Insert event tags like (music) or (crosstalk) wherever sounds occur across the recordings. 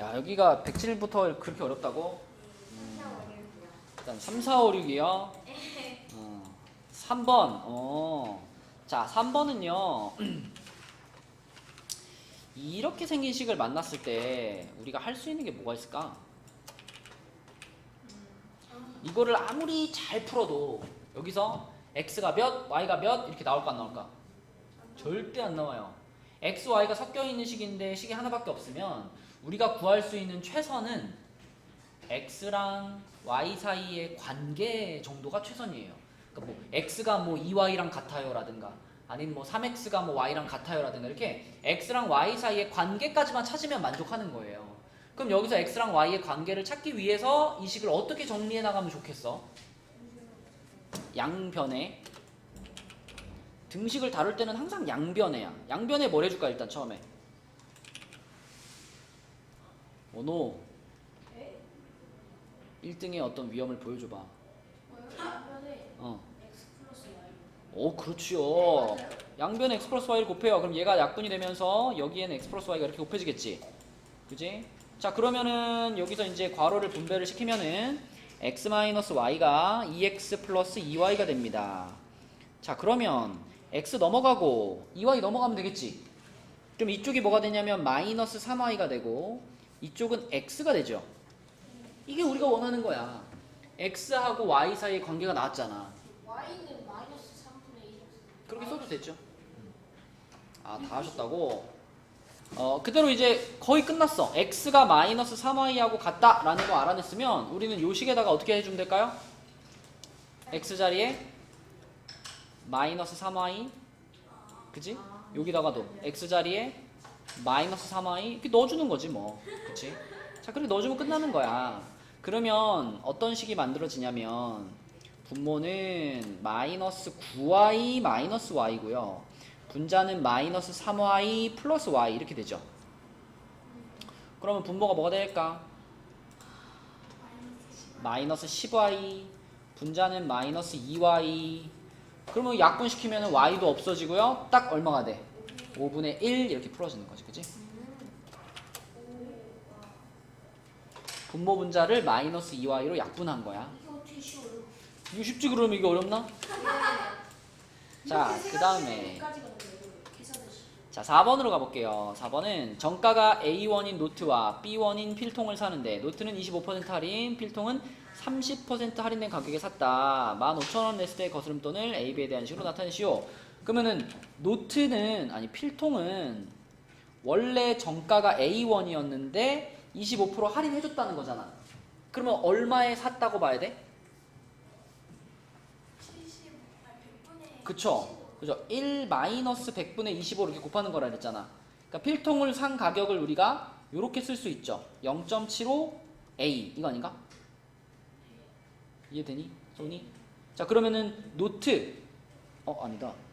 야 여기가 107부터 그렇게 어렵다고? 일단 3, 4, 5, 6이요. 어, 3번. 어. 자, 3번은요. (clears throat) 이렇게 생긴 식을 만났을 때 우리가 할 수 있는 게 뭐가 있을까? 이거를 아무리 잘 풀어도 여기서 x가 몇, y가 몇 이렇게 나올까 안 나올까? 절대 안 나와요. x, y가 섞여 있는 식인데 식이 하나밖에 없으면 우리가 구할 수 있는 최선은 x랑 y 사이의 관계 정도가 최선이에요. 그러니까 뭐 x가 뭐 2y랑 같아요라든가 아니면 뭐 3x가 뭐 y랑 같아요라든가 이렇게 x랑 y 사이의 관계까지만 찾으면 만족하는 거예요. 그럼 여기서 x랑 y의 관계를 찾기 위해서 이 식을 어떻게 정리해 나가면 좋겠어? 양변에 등식을 다룰 때는 항상 양변에야. 양변에 뭘 해줄까 일단 처음에. 원호 1등의 어떤 위험을 보여줘봐. 어. 오 그렇지요. 양변에 x 플러스 y를 곱해요. 그럼 얘가 약분이 되면서 여기에는 x 플러스 y가 이렇게 곱해지겠지. 그지? 자 그러면은 여기서 이제 괄호를 분배를 시키면은 x 마이너스 y가 2x 플러스 2y가 됩니다. 자 그러면 x 넘어가고 2y 넘어가면 되겠지. 그럼 이쪽이 뭐가 되냐면 마이너스 3y가 되고 이쪽은 x가 되죠. 이게 우리가 원하는 거야. x하고 y 사이의 관계가 나왔잖아. y는 마이너스 3분의 1. 그렇게 써도 되죠. 아, 다 하셨다고? 어, 그대로 이제 거의 끝났어. x가 마이너스 3y하고 같다라는 거 알아냈으면 우리는 요 식에다가 어떻게 해주면 될까요? x 자리에 마이너스 3y 그지? 여기다가도 x 자리에 마이너스 3y 이렇게 넣어주는 거지 뭐. 그치? 자 그렇게 넣어주면 끝나는 거야. 그러면 어떤 식이 만들어지냐면 분모는 마이너스 9y 마이너스 y고요. 분자는 마이너스 3y 플러스 y 이렇게 되죠. 그러면 분모가 뭐가 될까? 마이너스 10y 분자는 마이너스 2y 그러면 약분시키면 y도 없어지고요. 딱 얼마가 돼? 5분의 1 이렇게 풀어지는 거지 그치? 분모 분자를 마이너스 2y로 약분한 거야. 이거 쉽지 그러면 이게 어렵나? (laughs) 자, 그 다음에 자 4번으로 가볼게요. 4번은 정가가 A1인 노트와 B1인 필통을 사는데 노트는 25% 할인 필통은 30% 할인된 가격에 샀다. 15,000원 냈을 때 거스름돈을 A, B에 대한 식으로 나타내시오 그러면은 노트는 아니 필통은 원래 정가가 A1이었는데 25% 할인해줬다는 거잖아 그러면 얼마에 샀다고 봐야 돼? 70, 아 100분의 그쵸? 그죠? 1 마이너스 100분의 25 이렇게 곱하는 거라 그랬잖아. 그러니까 필통을 산 가격을 우리가 이렇게 쓸 수 있죠. 0.75 A 이거 아닌가? 이해되니? 소니? 자 그러면은 노트 어 아니다.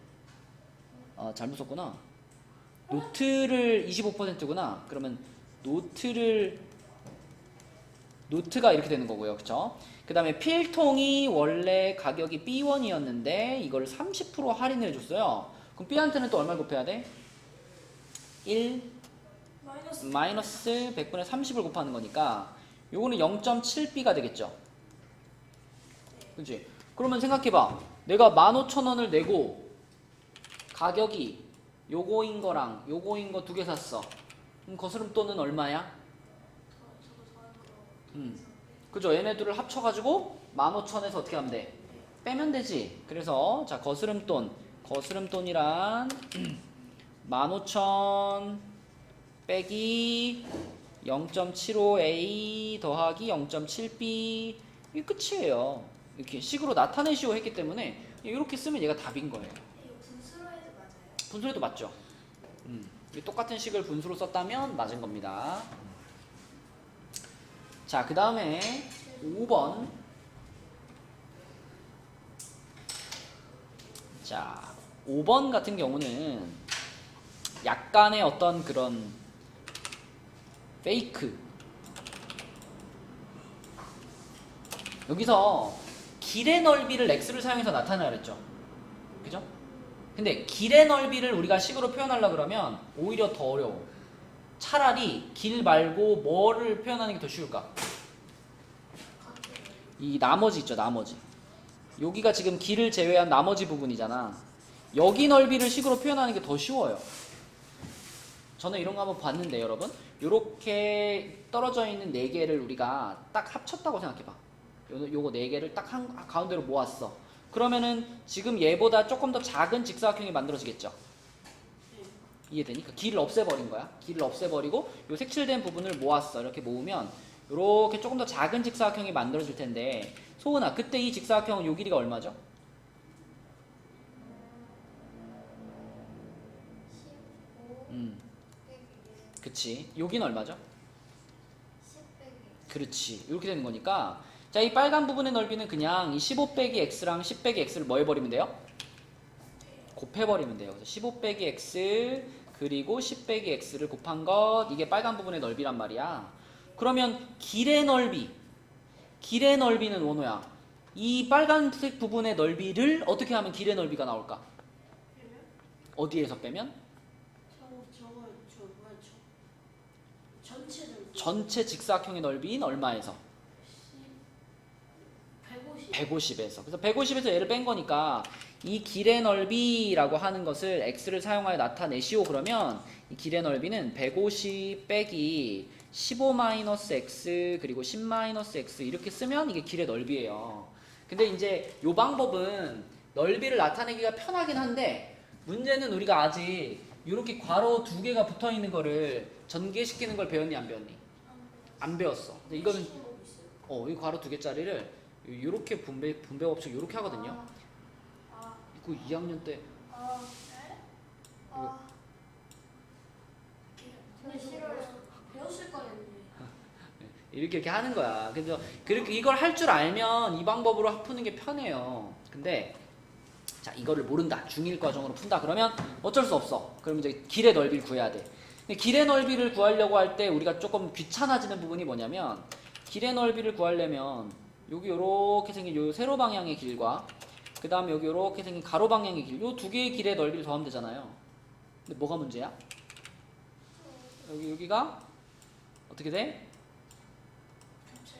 아 잘못 썼구나. 노트를 25%구나. 그러면 노트를 노트가 이렇게 되는 거고요. 그쵸? 그 다음에 필통이 원래 가격이 B1이었는데 이걸 30% 할인을 해줬어요. 그럼 B한테는 또 얼마를 곱해야 돼? 1 마이너스 마이너스 100분의 30을 곱하는 거니까 요거는 0.7B가 되겠죠. 그치? 그러면 생각해봐. 내가 15,000원을 내고 가격이 요거인 거랑 요거인 거 두 개 샀어. 그럼 거스름돈은 얼마야? 더한 거. 음. 그죠? 얘네들을 합쳐가지고 15,000에서 어떻게 하면 돼? 빼면 되지. 그래서 자 거스름돈 거스름돈이란 (clears throat) 15,000 빼기 0.75a 더하기 0.7b 이게 끝이에요. 이렇게 식으로 나타내시오 했기 때문에 이렇게 쓰면 얘가 답인 거예요. 이거 분수로 해도 맞아요? 분수에도 맞죠? 음, 이 똑같은 식을 분수로 썼다면 맞은 겁니다. 자, 그 다음에 5번. 자, 5번 같은 경우는 약간의 어떤 그런 페이크. 여기서 길의 넓이를 x를 사용해서 그랬죠. 그죠? 근데 길의 넓이를 우리가 식으로 표현하려 그러면 오히려 더 어려워. 차라리 길 말고 뭐를 표현하는 게 더 쉬울까? 이 나머지 있죠, 나머지. 여기가 지금 길을 제외한 나머지 부분이잖아. 여기 넓이를 식으로 표현하는 게 더 쉬워요. 저는 이런 거 한번 봤는데 여러분, 요렇게 떨어져 있는 네 개를 우리가 딱 합쳤다고 생각해봐. 요, 요거 네 개를 딱 한 가운데로 모았어. 그러면은 지금 얘보다 조금 더 작은 직사각형이 만들어지겠죠. 이해되니? 그 길을 없애버린 거야. 길을 없애버리고 요 색칠된 부분을 모았어. 이렇게 모으면 이렇게 조금 더 작은 직사각형이 만들어질 텐데 소은아 그때 이 직사각형은 요 길이가 얼마죠? 15 음, 그치. 여기는 얼마죠? 10 빼기 그렇지. 이렇게 되는 거니까 자 이 빨간 부분의 넓이는 그냥 이15 빼기 x랑 10 빼기 x를 뭐 해버리면 돼요? 곱해버리면 돼요. 그래서 15 빼기 x 그리고 10 빼기 x를 곱한 것 이게 빨간 부분의 넓이란 말이야. 그러면 길의 넓이 길의 넓이는 원호야. 이 빨간색 부분의 넓이를 어떻게 하면 길의 넓이가 나올까? 어디에서 빼면? 전체 직사각형의 넓이인 얼마에서? 150 150에서. 그래서 150에서 얘를 뺀 거니까 이 길의 넓이라고 하는 것을 x를 사용하여 나타내시오 그러면 이 길의 넓이는 150 빼기 15 마이너스 x 그리고 10 마이너스 x 이렇게 쓰면 이게 길의 넓이에요. 근데 이제 요 방법은 넓이를 나타내기가 편하긴 한데 문제는 우리가 아직 이렇게 괄호 두 개가 붙어 있는 거를 전개시키는 걸 배웠니 안 배웠니? 안 배웠어. 근데 이거는. 어, 이 괄호 두 개짜리를 이렇게 분배 분배 법칙 이렇게 하거든요. 아, 이거 2학년 때 아, 네? 아, 근데 저 싫어요. 싫어요. 배웠을 거 아니에요. (laughs) 이렇게 이렇게 하는 거야. 그래서 그렇게 이걸 할 줄 알면 이 방법으로 푸는 게 편해요. 근데 자 이거를 모른다. 중1 과정으로 푼다. 그러면 어쩔 수 없어. 그럼 이제 길의 넓이를 구해야 돼. 근데 길의 넓이를 구하려고 할 때 우리가 조금 귀찮아지는 부분이 뭐냐면 길의 넓이를 구하려면 여기 요렇게 생긴 요 세로 방향의 길과 그 다음에 여기 요렇게 생긴 가로 방향의 길, 요 두 개의 길의 넓이를 더하면 되잖아요. 근데 뭐가 문제야? 여기 여기가 어떻게 돼?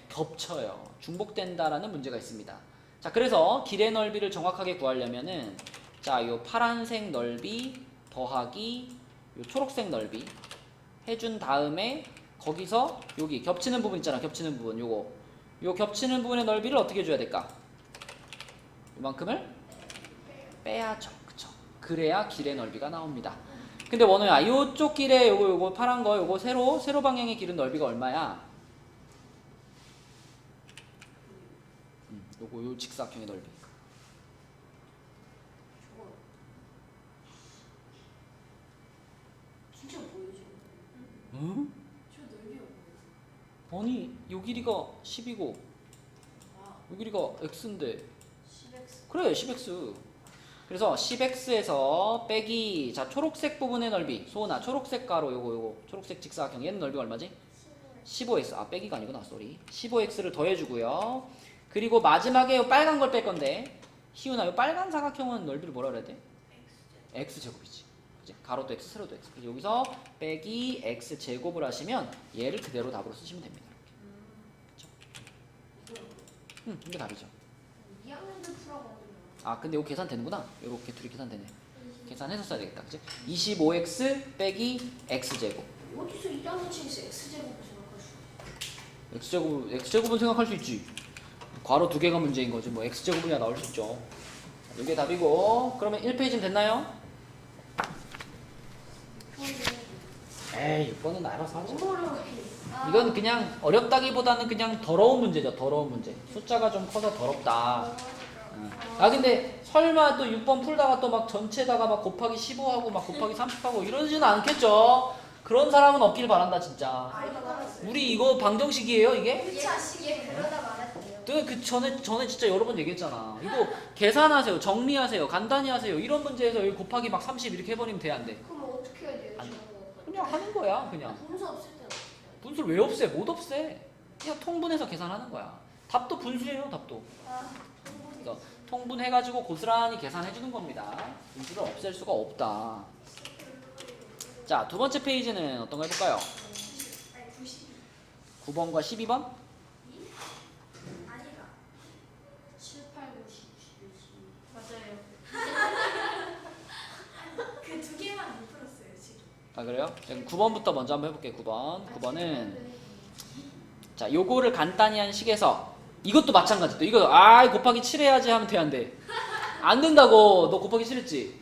겹쳐요. 중복된다라는 문제가 있습니다. 자, 그래서 길의 넓이를 정확하게 구하려면은 자, 요 파란색 넓이 더하기 요 초록색 넓이 해준 다음에 거기서 여기 겹치는 부분 있잖아. 겹치는 부분 요거 요 겹치는 부분의 넓이를 어떻게 줘야 될까? 요만큼을 빼야죠. 그쵸? 그래야 길의 넓이가 나옵니다. 근데 원호야, 요쪽 길에 요거 요거 파란 거 요거 세로 세로 방향의 길은 넓이가 얼마야? 음, 요거 요 직사각형의 넓이. 저거 진짜 보여줘. 응? 아니 요 길이가 10이고 아. 요 길이가 x인데. 10x. 그래 10x. 그래서 10x에서 빼기 자 초록색 부분의 넓이. 소은아 초록색 가로 요거 요거. 초록색 직사각형. 얘는 넓이가 얼마지? 15x 아 빼기가 아니구나. 쏘리. 15x를 더해주고요. 그리고 마지막에 요 빨간 걸 뺄 건데. 희훈아 요 빨간 사각형은 넓이를 뭐라 그래야 돼? x 제곱이지. 그치? 가로도 x 세로도 x. 그래서 여기서 빼기 x 제곱을 하시면 얘를 그대로 답으로 쓰시면 됩니다 음 이게 답이죠 2학년들 풀어고 하더라. 아 근데 이거 계산 되는구나 이렇게 둘이 계산되네 계산해서 써야 되겠다 그치? 25x 빼기 x 제곱 어디서 2학년 층에서 x 제곱을 생각할 수 있어? x제곱 x제곱은 생각할 수 있지 괄호 두 개가 문제인 거지 뭐 x제곱이야 나올 수 있죠 이게 답이고 그러면 1페이지는 됐나요? 에이 6번은 알아서 하죠 너무 어려워. 이건 그냥 어렵다기보다는 그냥 더러운 문제죠 더러운 문제 숫자가 좀 커서 더럽다 응. 아 근데 설마 또 6번 풀다가 또 막 전체다가 막 곱하기 15하고 막 곱하기 30하고 이러지는 않겠죠 그런 사람은 없길 바란다 진짜 아. 우리 이거 방정식이에요 이게? 1차 시기에 그러다 말았대요. 그, 그 전에 전에 진짜 여러 번 얘기했잖아. 이거 계산하세요, 정리하세요, 간단히 하세요. 이런 문제에서 여기 곱하기 막 30 이렇게 해버리면 돼 안 돼? 그럼 어떻게 해야 돼요? 그냥 하는 거야, 그냥. 분수 없을 때는 어떻게 해요? 분수를 왜 없애? 못 없애. 그냥 통분해서 계산하는 거야. 답도 분수예요, 답도. 그래서 통분해가지고 고스란히 계산해주는 겁니다. 분수를 없앨 수가 없다. 자, 두 번째 페이지는 어떤 거 해볼까요? 9번과 12번? 아 그래요? 그럼 9번부터 먼저 한번 해볼게요 9번. 9번은 자 요거를 간단히 한 식에서 이것도 마찬가지. 또 이거 아 곱하기 7 해야지 하면 돼 안돼? 안 된다고. 너 곱하기 7 했지?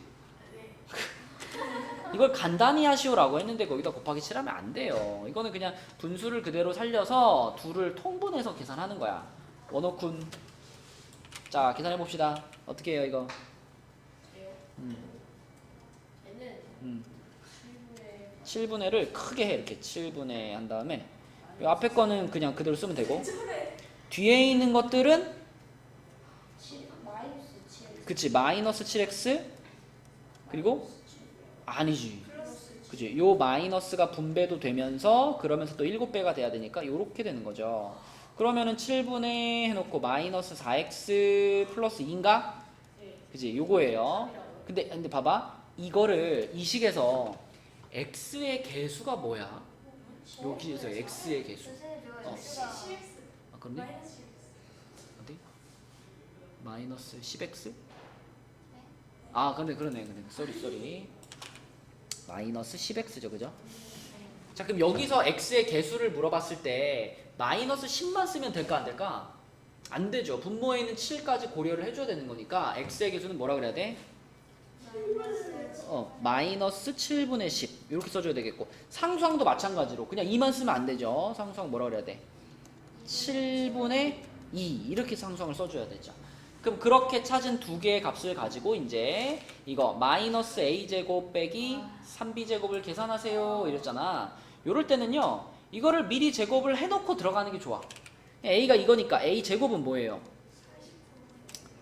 (laughs) 이걸 간단히 하시오라고 했는데 거기다 곱하기 7 하면 안 돼요. 이거는 그냥 분수를 그대로 살려서 둘을 통분해서 계산하는 거야. 원어쿤. 자 계산해 봅시다. 어떻게 해요 이거. 음, 음. 7분의 7분의를 크게 해 이렇게 7분의 한 다음에 이 앞에 거는 그냥 그대로 쓰면 되고 뒤에 있는 것들은 7 마이너스 7. 그치 마이너스 7x 그리고 아니지. 그치 요 마이너스가 분배도 되면서 그러면서 또 7배가 돼야 되니까 요렇게 되는 거죠 그러면은 7분의 해놓고 마이너스 4x 플러스 2인가? 네. 그치 요거예요 근데 근데 봐봐 이거를 이 식에서 x의 개수가 뭐야? 여기에서 x의 개수 어. 아 마이너스 어디? 마이너스 10x? 아 근데 그러네 근데 쏘리 쏘리 마이너스 10x죠 그죠? 자 그럼 여기서 x의 개수를 물어봤을 때 마이너스 10만 쓰면 될까 안 될까? 안 되죠 분모에 있는 7까지 고려를 해줘야 되는 거니까 x의 개수는 뭐라 그래야 돼? 어 마이너스 7분의 10 이렇게 써줘야 되겠고 상수항도 마찬가지로 그냥 2만 쓰면 안 되죠 상수항 뭐라 그래야 돼? 7분의 2 이렇게 상수항을 써줘야 되죠. 그럼 그렇게 찾은 두 개의 값을 가지고 이제 이거 마이너스 a 제곱 빼기 3b 제곱을 계산하세요 이랬잖아. 요럴 때는요 이거를 미리 제곱을 해놓고 들어가는 게 좋아. a가 이거니까 a 제곱은 뭐예요?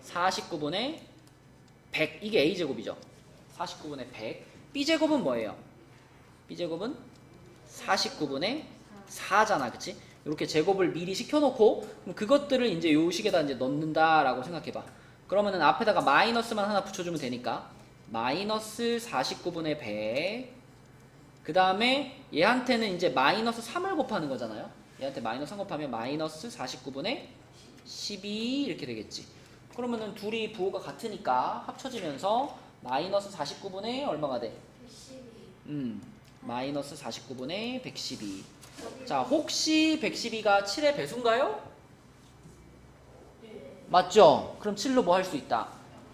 49분의 100 이게 a 제곱이죠. 49분의 100 b 제곱은 뭐예요? b 제곱은 49분의 4잖아, 그치? 이렇게 제곱을 미리 시켜놓고 그것들을 이제 요 식에다 이제 넣는다라고 생각해봐. 그러면은 앞에다가 마이너스만 하나 붙여주면 되니까 마이너스 49분의 100. 그 다음에 얘한테는 이제 마이너스 3을 곱하는 거잖아요. 얘한테 마이너스 3 곱하면 마이너스 49분의 12 이렇게 되겠지. 그러면은 둘이 부호가 같으니까 합쳐지면서 마이너스 49분의 얼마가 돼? 112. 음, 마이너스 49분의 112. 자, 혹시 112가 7의 배수인가요? 네. 맞죠? 그럼 7로 뭐 할 수 있다?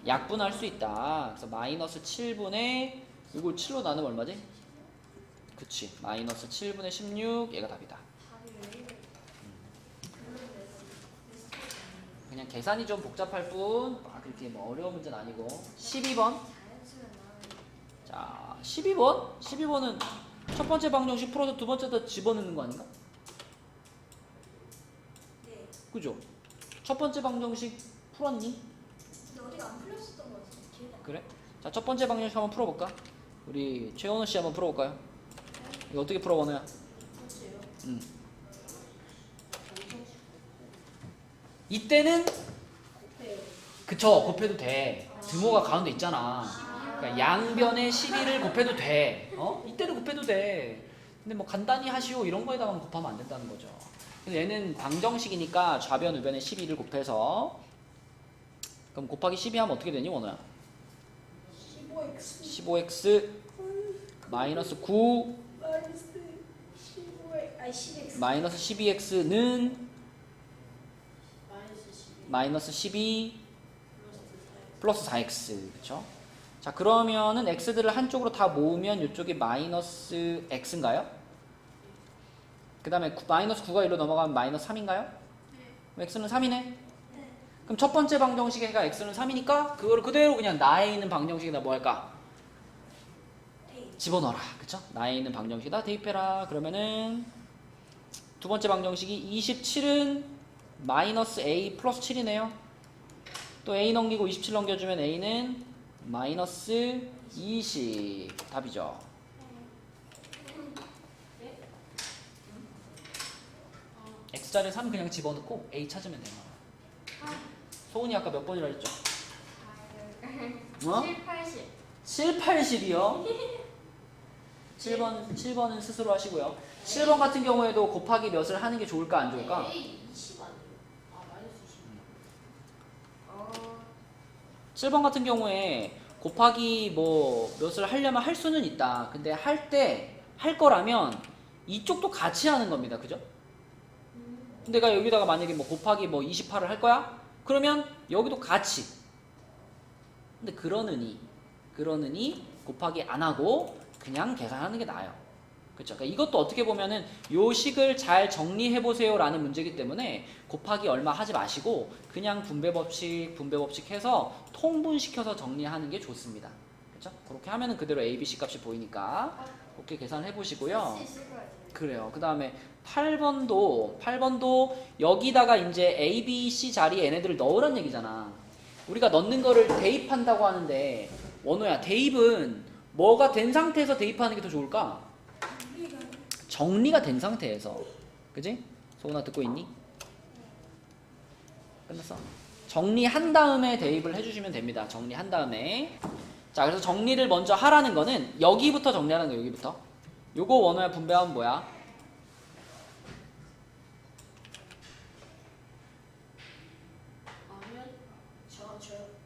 약분할 수 있다. 그래서 마이너스 7분의 이걸 7로 나누면 얼마지? 그치. 마이너스 7분의 16 얘가 답이다. 답이 왜 이래? 그냥 계산이 좀 복잡할 뿐, 막 그렇게 뭐 어려운 문제는 아니고. 12번. 자연수가 나오는. 자, 12번. 12번은 첫 번째 방정식 풀어서 두 번째다 집어넣는 거 아닌가? 네. 그죠? 첫 번째 방정식 풀었니? 근데 어디가 안 풀렸었던 것 같은데 기억이 안 나. 그래? 자, 첫 번째 방정식 한번 풀어볼까? 우리 최원우 씨 한번 풀어볼까요? 이거 어떻게 풀어, 원우야? 번째요. 음. 방정식 이때는. 그쵸, 곱해도 돼. 등호가 가운데 있잖아. 그러니까 양변에 12를 곱해도 돼. 어? 이때는 곱해도 돼. 근데 뭐 간단히 하시오 이런 거에다가는 곱하면 안 된다는 거죠. 근데 얘는 방정식이니까 좌변 우변에 12를 곱해서 그럼 곱하기 12 하면 어떻게 되니, 원우야? 15x 15x 마이너스 9 마이너스 15x 아니 10x 마이너스 12x는 마이너스 12 마이너스 12 플러스 4x 플러스 4x 그쵸? 자 그러면은 x들을 한쪽으로 다 모으면 이쪽이 마이너스 x인가요? 그 다음에 마이너스 9가 1로 넘어가면 마이너스 3인가요? 그럼 x는 3이네 그럼 첫 번째 방정식에가 x는 3이니까 그거를 그대로 그냥 나에 있는 방정식에다 뭐 할까? 집어넣어라 그쵸? 나에 있는 방정식에다 대입해라 그러면은 두 번째 방정식이 27은 마이너스 a 플러스 7이네요 또 a 넘기고 27 넘겨주면 a는 마이너스 20 답이죠 x자리에 3 그냥 집어넣고 a 찾으면 돼요 소은이 아까 몇 번이라 했죠? 뭐? 7, 80. 7, 80이요? 7번, 7번은 스스로 하시고요. 7번 같은 경우에도 곱하기 몇을 하는 게 좋을까 안 좋을까? A 20 아니에요? 아 마이너스 20. 아 7번 같은 경우에 곱하기 뭐 몇을 하려면 할 수는 있다. 근데 할 때 할 거라면 이쪽도 같이 하는 겁니다. 그죠? 내가 여기다가 만약에 뭐 곱하기 뭐 28을 할 거야? 그러면 여기도 같이. 근데 그러느니 그러느니 곱하기 안 하고 그냥 계산하는 게 나아요. 그러니까 이것도 어떻게 보면은 요 식을 잘 정리해 보세요라는 문제이기 때문에 곱하기 얼마 하지 마시고 그냥 분배 법칙 분배 법칙 해서 통분시켜서 정리하는 게 좋습니다. 그렇죠? 그렇게 하면은 그대로 A, B, C 값이 보이니까 그렇게 계산해 보시고요. 그래요. 그 다음에 8번도 8번도 여기다가 이제 A, B, C 자리에 얘네들을 넣으란 얘기잖아. 우리가 넣는 거를 대입한다고 하는데 원호야 대입은 뭐가 된 상태에서 대입하는 게 더 좋을까? 정리가 된 상태에서 그지? 소은아 듣고 있니? 끝났어? 정리한 다음에 대입을 해주시면 됩니다. 정리한 다음에 자 그래서 정리를 먼저 하라는 거는 여기부터 정리하는 거 여기부터 요거 원호야 분배하면 뭐야?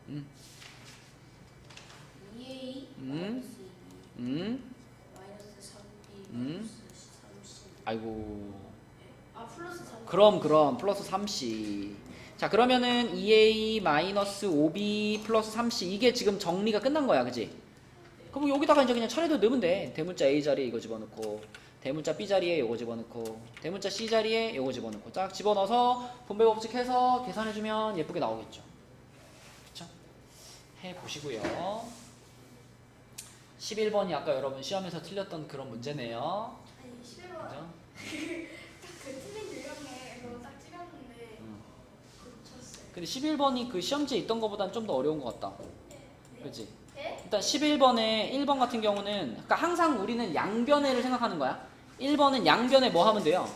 음. 2A 음. 마이너스 2 음? 마이너스 3B 음. 마이너스 30. 아이고 아 플러스 3. 그럼 그럼 플러스 3c 자 그러면은 2a 마이너스 5b 플러스 3c 이게 지금 정리가 끝난 거야 그지? 그럼 여기다가 이제 그냥 차례대로 넣으면 돼 대문자 a 자리에 이거 집어넣고 대문자 b 자리에 요거 집어넣고 대문자 c 자리에 요거 집어넣고 딱 집어넣어서 분배 법칙 해서 계산해주면 예쁘게 나오겠죠 그쵸? 해보시고요 11번이 아까 여러분 시험에서 틀렸던 그런 문제네요 아니 11번 그죠? 딱그 틀린 유형에 딱 찍었는데 음. 고쳤어요. 근데 11번이 그 시험지에 있던 것보단 좀 더 어려운 것 같다. 그렇지? 네? 일단 11번에 1번 같은 경우는 그러니까 항상 우리는 양변회를 생각하는 거야. 1번은 양변에 뭐 하면 돼요?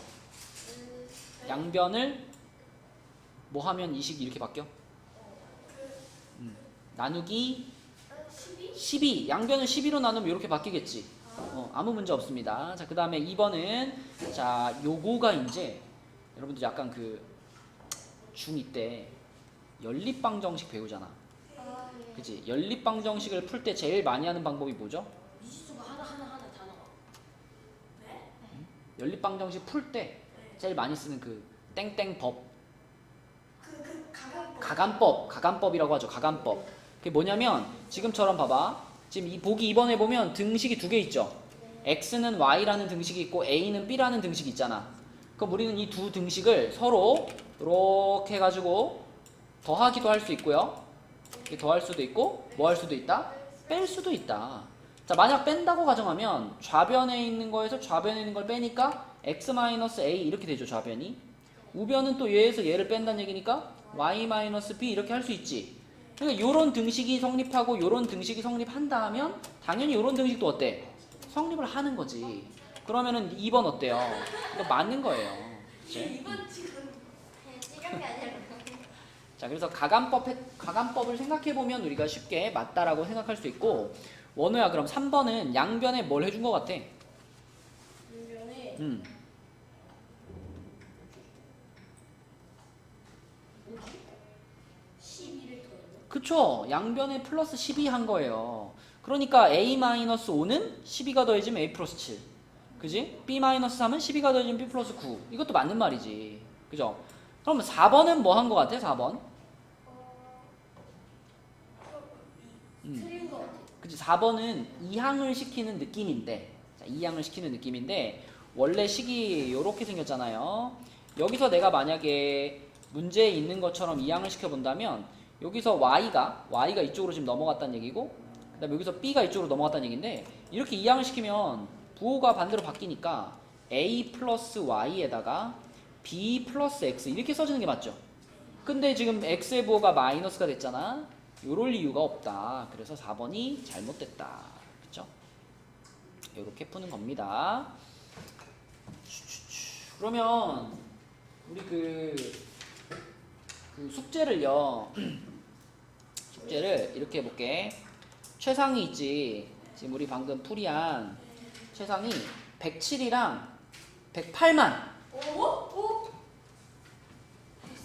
음, 네? 양변을 뭐 하면 이 식이 이렇게 바뀌어? 그 음. 나누기 어, 12? 12. 양변을 12로 나누면 이렇게 바뀌겠지. 어, 아무 문제 없습니다. 자, 그 다음에 2번은 자, 요거가 이제 여러분들 약간 그 중2 때 연립방정식 배우잖아. 그치? 연립방정식을 풀 때 제일 많이 하는 방법이 뭐죠? 미지수가 하나 하나 하나 다 나와. 네? 연립방정식 풀때 네. 제일 많이 쓰는 그 땡땡법, 그, 그 가감 가감법, 가감법이라고 하죠. 가감법. 그게 뭐냐면 지금처럼 봐봐. 지금 이 보기 2번에 보면 등식이 두 개 있죠. x는 y라는 등식이 있고 a는 b라는 등식이 있잖아. 그럼 우리는 이 두 등식을 서로 이렇게 해가지고 더하기도 할 수 있고요. 더할 수도 있고 뭐 할 수도 있다? 뺄 수도 있다. 자, 만약 뺀다고 가정하면 좌변에 있는 거에서 좌변에 있는 걸 빼니까 x-a 이렇게 되죠, 좌변이. 우변은 또 얘에서 얘를 뺀다는 얘기니까 y-b 이렇게 할 수 있지. 그러니까 요런 등식이 성립하고 요런 등식이 성립한다 하면 당연히 요런 등식도 어때? 성립을 하는 거지. 그러면은 2번 어때요? 이거 맞는 거예요. 그치? 이번 지금 게 아니라. 자, 그래서 가감법, 해- 가감법을 생각해보면 우리가 쉽게 맞다라고 생각할 수 있고, 원우야, 그럼 3번은 양변에 뭘 해준 것 같아? 분명히 음, 뭐지? 12를 더했나? 그쵸. 양변에 플러스 12 한 거예요. 그러니까 a-5는 12가 더해지면 a 플러스 7. 그지? b-3은 12가 더해지면 b 플러스 9. 이것도 맞는 말이지. 그죠? 그럼 4번은 뭐한것 같아, 4번? 음. 거. 그치 4번은 이항을 시키는 느낌인데 자, 이항을 시키는 느낌인데 원래 식이 이렇게 생겼잖아요 여기서 내가 만약에 문제에 있는 것처럼 이항을 시켜본다면 여기서 y가 y가 이쪽으로 지금 넘어갔다는 얘기고 그 다음에 여기서 b가 이쪽으로 넘어갔다는 얘기인데 이렇게 이항을 시키면 부호가 반대로 바뀌니까 a 플러스 y에다가 b 플러스 x 이렇게 써주는 게 맞죠 근데 지금 x의 부호가 마이너스가 됐잖아. 요럴 이유가 없다. 그래서 4번이 잘못됐다. 그쵸? 요렇게 푸는 겁니다. 그러면 우리 그, 그 숙제를요. (clears throat) 숙제를 이렇게 해볼게. 최상이 있지. 지금 우리 방금 풀이한 최상이 107이랑 108만. 오? 오?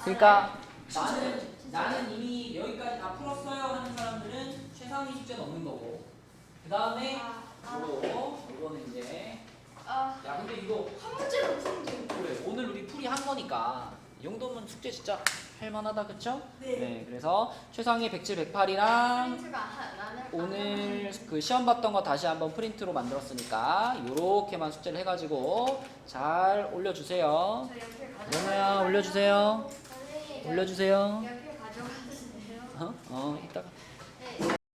그러니까? 나는? 나는 이미 여기까지 다 풀었어요 하는 사람들은 최상위 숙제는 없는 거고. 그 다음에 아, 아, 요거 요거는 이제 아, 야 근데 이거 한 문제로 돼. 그래 오늘 우리 풀이 한 거니까 이 정도면 숙제 진짜 할만하다 그쵸? 네. 그래서 최상위 107, 108이랑 프린트가 나는 오늘 그 시험 봤던 거 다시 한번 프린트로 만들었으니까 요렇게만 숙제를 해가지고 잘 올려주세요. 저 옆에 가져. 연우야 올려주세요. 선생님, 올려주세요. 옆에 가져가도 돼요? 어? 어 이따가